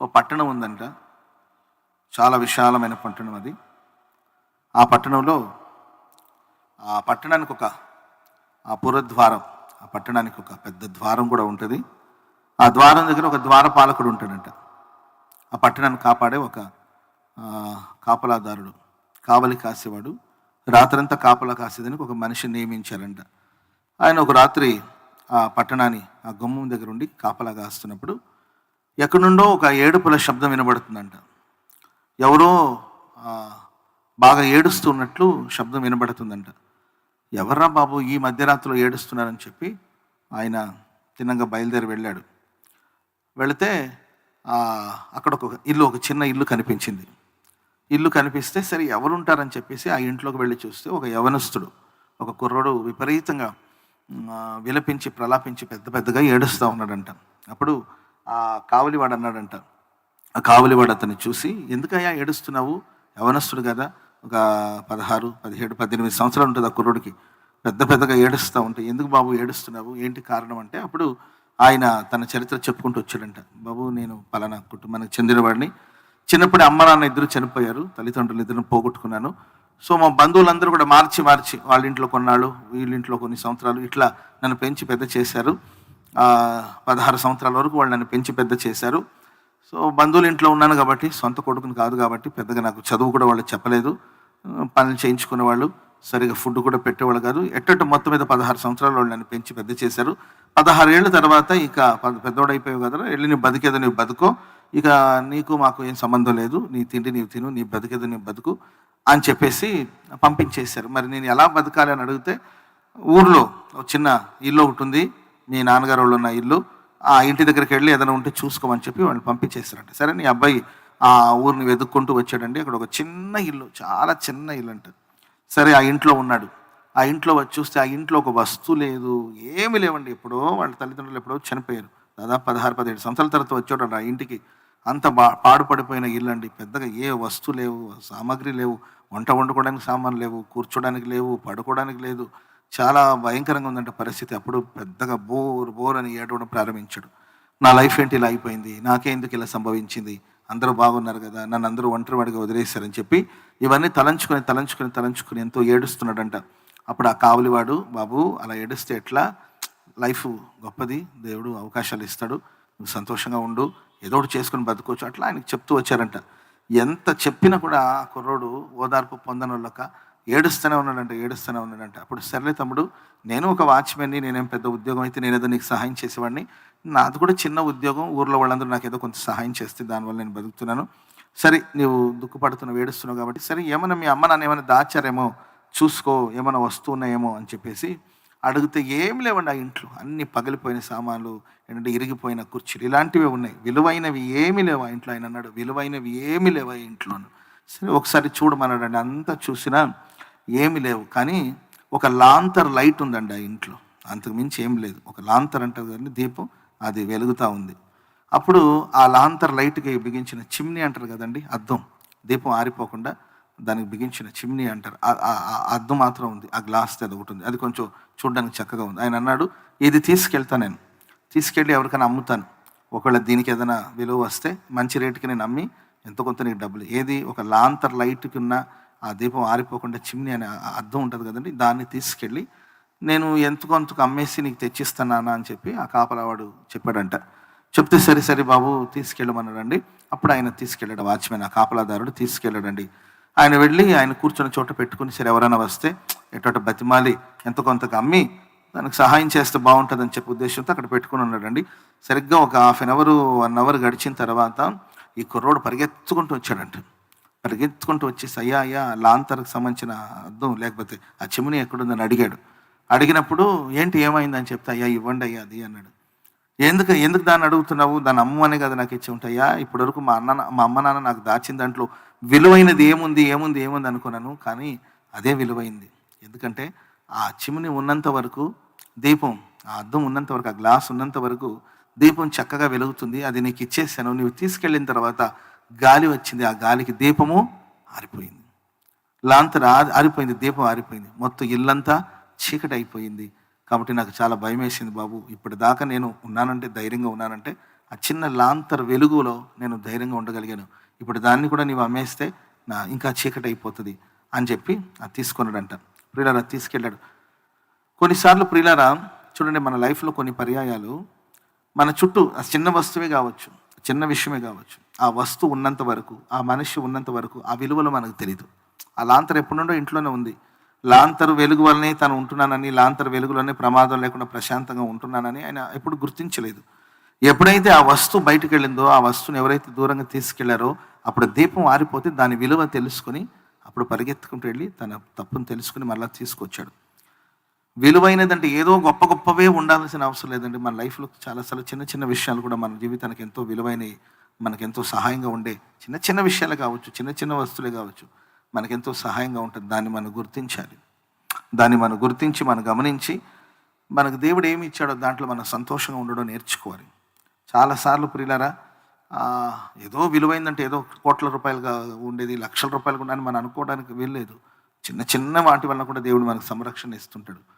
ఓ పట్టణం ఉందంట. చాలా విశాలమైన పట్టణం అది. ఆ పట్టణంలో ఆ పట్టణానికి ఒక ఆ పురద్వారం ఆ పట్టణానికి ఒక పెద్ద ద్వారం కూడా ఉంటుంది. ఆ ద్వారం దగ్గర ఒక ద్వారపాలకుడు ఉంటాడంట. ఆ పట్టణాన్ని కాపాడే ఒక కాపలాదారుడు కావలి కాసేవాడు. రాత్రంతా కాపలా కాసేదానికి ఒక మనిషిని నియమించారంట. ఆయన ఒక రాత్రి ఆ పట్టణాన్ని ఆ గుమ్మం దగ్గర ఉండి కాపలా కాస్తున్నప్పుడు ఎక్కడి నుండో ఒక ఏడుపుల శబ్దం వినబడుతుందంట. ఎవరో బాగా ఏడుస్తున్నట్లు శబ్దం వినబడుతుందంట. ఎవర్రా బాబు ఈ మధ్యరాత్రిలో ఏడుస్తున్నారని చెప్పి ఆయన తిన్నగా బయలుదేరి వెళ్ళాడు. వెళితే అక్కడ ఒక ఇల్లు ఒక చిన్న ఇల్లు కనిపించింది. ఇల్లు కనిపిస్తే సరే ఎవరు ఉంటారని చెప్పేసి ఆ ఇంట్లోకి వెళ్ళి చూస్తే ఒక యవనస్తుడు ఒక కుర్రోడు విపరీతంగా విలపించి ప్రలాపించి పెద్ద పెద్దగా ఏడుస్తూ ఉన్నాడంట. అప్పుడు ఆ కావలివాడు అన్నాడంట. ఆ కావలివాడు అతన్ని చూసి ఎందుకయ్యా ఏడుస్తున్నావు? యవనస్తుడు కదా. ఒక పదహారు పదిహేడు పద్దెనిమిది సంవత్సరాలు ఉంటుంది ఆ కుర్రుడికి. పెద్ద పెద్దగా ఏడుస్తూ ఉంటే ఎందుకు బాబు ఏడుస్తున్నావు? ఏంటి కారణం? అంటే అప్పుడు ఆయన తన చరిత్ర చెప్పుకుంటూ వచ్చాడంట. బాబు నేను పలానా కుటుంబానికి చెందినవాడిని చిన్నప్పుడు అమ్మ నాన్న ఇద్దరు చనిపోయారు. తల్లిదండ్రులు ఇద్దరు పోగొట్టుకున్నాను. సో మా బంధువులందరూ కూడా మార్చి మార్చి వాళ్ళ ఇంట్లో కొన్నాళ్ళు వీళ్ళ ఇంట్లో కొన్ని సంవత్సరాలు ఇట్లా నన్ను పెంచి పెద్ద చేశారు. పదహారు సంవత్సరాల వరకు వాళ్ళు నన్ను పెంచి పెద్ద చేశారు. సో బంధువుల ఇంట్లో ఉన్నాను కాబట్టి సొంత కొడుకుని కాదు కాబట్టి పెద్దగా నాకు చదువు కూడా వాళ్ళు చెప్పలేదు. పనులు చేయించుకునే వాళ్ళు సరిగా ఫుడ్ కూడా పెట్టేవాళ్ళు కాదు. ఎట్టట్టు మొత్తం మీద పదహారు సంవత్సరాలు వాళ్ళు నన్ను పెంచి పెద్ద చేశారు. పదహారు ఏళ్ళ తర్వాత ఇక ప- పెద్దోడైపోయావు కదా వెళ్ళి నీ బతికేదో నీవు బతుకో. ఇక నీకు మాకు ఏం సంబంధం లేదు. నీ తిండి నీవు తిను నీ బతికేదో నీవు బతుకు అని చెప్పేసి పంపించేశారు. మరి నేను ఎలా బతకాలి అని అడిగితే ఊర్లో ఒక చిన్న ఇల్లు ఒకటి ఉంది. మీ నాన్నగారు వాళ్ళు ఉన్న ఇల్లు ఆ ఇంటి దగ్గరికి వెళ్ళి ఏదైనా ఉంటే చూసుకోమని చెప్పి వాళ్ళని పంపించేశారంట. సరే నీ అబ్బాయి ఆ ఊరిని వెతుక్కుంటూ వచ్చాడండి. అక్కడ ఒక చిన్న ఇల్లు చాలా చిన్న ఇల్లు అంట. సరే ఆ ఇంట్లో ఉన్నాడు. ఆ ఇంట్లో వచ్చి చూస్తే ఆ ఇంట్లో ఒక వస్తువు లేదు ఏమీ లేవండి. ఎప్పుడో వాళ్ళ తల్లిదండ్రులు ఎప్పుడో చనిపోయారు. దాదాపు పదహారు పదిహేడు సంవత్సరాల తర్వాత వచ్చాడు ఆ ఇంటికి. అంత బా పాడుపడిపోయిన ఇల్లు అండి. పెద్దగా ఏ వస్తువు లేవు సామాగ్రి లేవు. వంట వండుకోవడానికి సామాన్ లేవు కూర్చోడానికి లేవు పడుకోవడానికి లేదు. చాలా భయంకరంగా ఉందంట పరిస్థితి. అప్పుడు పెద్దగా బోర్ బోర్ అని ఏడవడం ప్రారంభించాడు. నా లైఫ్ ఏంటి? ఇలా అయిపోయింది. నాకే ఎందుకు ఇలా సంభవించింది? అందరూ బాగున్నారు కదా? నన్ను అందరూ ఒంటరివాడిగా వదిలేశారని చెప్పి ఇవన్నీ తలంచుకొని తలంచుకొని తలంచుకొని ఎంతో ఏడుస్తున్నాడంట. అప్పుడు ఆ కావలివాడు బాబు అలా ఏడుస్తే ఎట్లా? లైఫ్ గొప్పది. దేవుడు అవకాశాలు ఇస్తాడు. నువ్వు సంతోషంగా ఉండు. ఏదో ఒకటి చేసుకొని బతుకోవచ్చు. అట్లా ఆయనకు చెప్తూ వచ్చారంట. ఎంత చెప్పినా కూడా ఆ కుర్రోడు ఓదార్పు పొందనొల్లక ఏడుస్తూనే ఉన్నాడంట ఏడుస్తూనే ఉన్నాడంట. అప్పుడు సర్లే తమ్ముడు నేను ఒక వాచ్మెన్ని నేనేం పెద్ద ఉద్యోగం అయితే నేనేదో నీకు సహాయం చేసేవాడిని. నాది కూడా చిన్న ఉద్యోగం ఊర్లో వాళ్ళందరూ నాకు ఏదో కొంత సహాయం చేస్తే దానివల్ల నేను బతుకుతున్నాను. సరే నువ్వు దుఃఖపడుతున్నావు ఏడుస్తున్నావు కాబట్టి సరే ఏమైనా మీ అమ్మ నాన్న ఏమైనా దాచారేమో చూసుకో ఏమైనా వస్తువు ఉన్నాయేమో అని చెప్పేసి అడిగితే ఏం లేవండి ఆ ఇంట్లో. అన్ని పగిలిపోయిన సామాన్లు ఏంటంటే ఇరిగిపోయిన కుర్చీలు ఇలాంటివి ఉన్నాయి. విలువైనవి ఏమీ లేవు ఆ ఇంట్లో. ఆయన అన్నాడు విలువైనవి ఏమీ లేవు ఆ ఇంట్లోను. సరే ఒకసారి చూడమన్నాడండి అంతా చూసినా ఏమీ లేవు. కానీ ఒక లాంతర్ లైట్ ఉందండి ఆ ఇంట్లో. అంతకుమించి ఏం లేదు. ఒక లాంతర్ అంటారు కదండి దీపం అది వెలుగుతూ ఉంది. అప్పుడు ఆ లాంతర్ లైట్కి బిగించిన చిమ్నీ అంటారు కదండి అద్దం. దీపం ఆరిపోకుండా దానికి బిగించిన చిమ్నీ అంటారు. ఆ- అద్దం మాత్రం ఉంది. ఆ గ్లాస్ అది ఒకటి ఉంది. అది కొంచెం చూడడానికి చక్కగా ఉంది. ఆయన అన్నాడు ఇది తీసుకెళ్తాను నేను. తీసుకెళ్ళి ఎవరికైనా అమ్ముతాను. ఒకవేళ దీనికి ఏదైనా విలువ వస్తే మంచి రేటుకి నేను అమ్మి ఎంతో కొంత నీకు డబ్బులు. ఏది? ఒక లాంతర్ లైట్కి ఉన్న ఆ దీపం ఆరిపోకుండా చిమ్నీ అనే అర్థం ఉంటుంది కదండి దాన్ని తీసుకెళ్ళి నేను ఎంత కొంతకు అమ్మేసి నీకు తెచ్చిస్తానా అని చెప్పి ఆ కాపలావాడు చెప్పాడంట. చెప్తే సరే సరే బాబు తీసుకెళ్ళమన్నాడండి. అప్పుడు ఆయన తీసుకెళ్ళాడు వాచ్మెన్ ఆ కాపలాదారుడు తీసుకెళ్ళాడండి. ఆయన వెళ్ళి ఆయన కూర్చున్న చోట పెట్టుకుని సరే ఎవరైనా వస్తే ఎటోట బతిమాలి ఎంత కొంతకు అమ్మి దానికి సహాయం చేస్తే బాగుంటుందని చెప్పే ఉద్దేశంతో అక్కడ పెట్టుకుని ఉన్నాడండి. సరిగ్గా ఒక half an hour one hour గడిచిన తర్వాత ఈ కుర్రోడు పరిగెత్తుకుంటూ వచ్చాడంట. పరిగెత్తుకుంటూ వచ్చేసి అయ్యా అయ్యా లాంతర్కి సంబంధించిన అర్థం లేకపోతే ఆ చిమ్ని ఎక్కడుందని అడిగాడు. అడిగినప్పుడు ఏంటి ఏమైందని చెప్తే అయ్యా ఇవ్వండి అయ్యా అది అన్నాడు. ఎందుకు ఎందుకు దాన్ని అడుగుతున్నావు? దాని అమ్మ అనే కదా నాకు ఇచ్చి ఉంటాయా ఇప్పటివరకు మా అన్న మా అమ్మ నాన్న నాకు దాచిన దాంట్లో విలువైనది ఏముంది ఏముంది ఏముంది అనుకున్నాను కానీ అదే విలువైంది. ఎందుకంటే ఆ చిమ్ని ఉన్నంత వరకు దీపం ఆ అద్దం ఉన్నంత వరకు ఆ గ్లాస్ ఉన్నంత వరకు దీపం చక్కగా వెలుగుతుంది. అది నీకు ఇచ్చేసాను. నువ్వు తీసుకెళ్ళిన తర్వాత గాలి వచ్చింది ఆ గాలికి దీపము ఆరిపోయింది. లాంతర్ ఆరిపోయింది దీపం ఆరిపోయింది. మొత్తం ఇల్లంతా చీకటి అయిపోయింది కాబట్టి నాకు చాలా భయం వేసింది బాబు. ఇప్పటిదాకా నేను ఉన్నానంటే ధైర్యంగా ఉన్నానంటే ఆ చిన్న లాంతర్ వెలుగులో నేను ధైర్యంగా ఉండగలిగాను. ఇప్పుడు దాన్ని కూడా నీవు అమ్మేస్తే నా ఇంకా చీకటి అయిపోతుంది అని చెప్పి అది తీసుకున్నాడంట. ప్రియులారా తీసుకెళ్ళాడు. కొన్నిసార్లు ప్రియులారా చూడండి మన లైఫ్లో కొన్ని పర్యాయాలు మన చుట్టూ ఆ చిన్న వస్తువే కావచ్చు. చిన్న విషయమే కావచ్చు. ఆ వస్తువు ఉన్నంత వరకు ఆ మనిషి ఉన్నంత వరకు ఆ విలువలు మనకు తెలియదు ఆ లాంతర్ ఎప్పుడు నుండో ఇంట్లోనే ఉంది. లాంతరు వెలుగు వల్లనే తను ఉంటున్నానని లాంతరు వెలుగులోనే ప్రమాదం లేకుండా ప్రశాంతంగా ఉంటున్నానని ఆయన ఎప్పుడు గుర్తించలేదు. ఎప్పుడైతే ఆ వస్తువు బయటకు వెళ్ళిందో ఆ వస్తువుని ఎవరైతే దూరంగా తీసుకెళ్ళారో అప్పుడు దీపం ఆరిపోతే దాని విలువ తెలుసుకుని అప్పుడు పరిగెత్తుకుంటూ వెళ్ళి తన తప్పును తెలుసుకుని మళ్ళీ తీసుకొచ్చాడు. విలువైనదంటే ఏదో గొప్ప గొప్పవే ఉండాల్సిన అవసరం లేదండి. మన లైఫ్లో చాలాసార్లు చిన్న చిన్న విషయాలు కూడా మన జీవితానికి ఎంతో విలువైనవి మనకెంతో ఎంతో సహాయంగా ఉండే చిన్న చిన్న విషయాలు కావచ్చు చిన్న చిన్న వస్తువులే కావచ్చు మనకెంతో సహాయంగా ఉంటుంది. దాన్ని మనం గుర్తించాలి. దాన్ని మనం గుర్తించి మనం గమనించి మనకు దేవుడు ఏమి ఇచ్చాడో దాంట్లో మనం సంతోషంగా ఉండడం నేర్చుకోవాలి. చాలాసార్లు ప్రియులరా ఏదో విలువైందంటే ఏదో కోట్ల రూపాయలుగా ఉండేది లక్షల రూపాయలు కూడా అని మనం అనుకోవడానికి వీల్లేదు. చిన్న చిన్న వాటి వల్ల కూడా దేవుడు మనకు సంరక్షణ ఇస్తుంటాడు.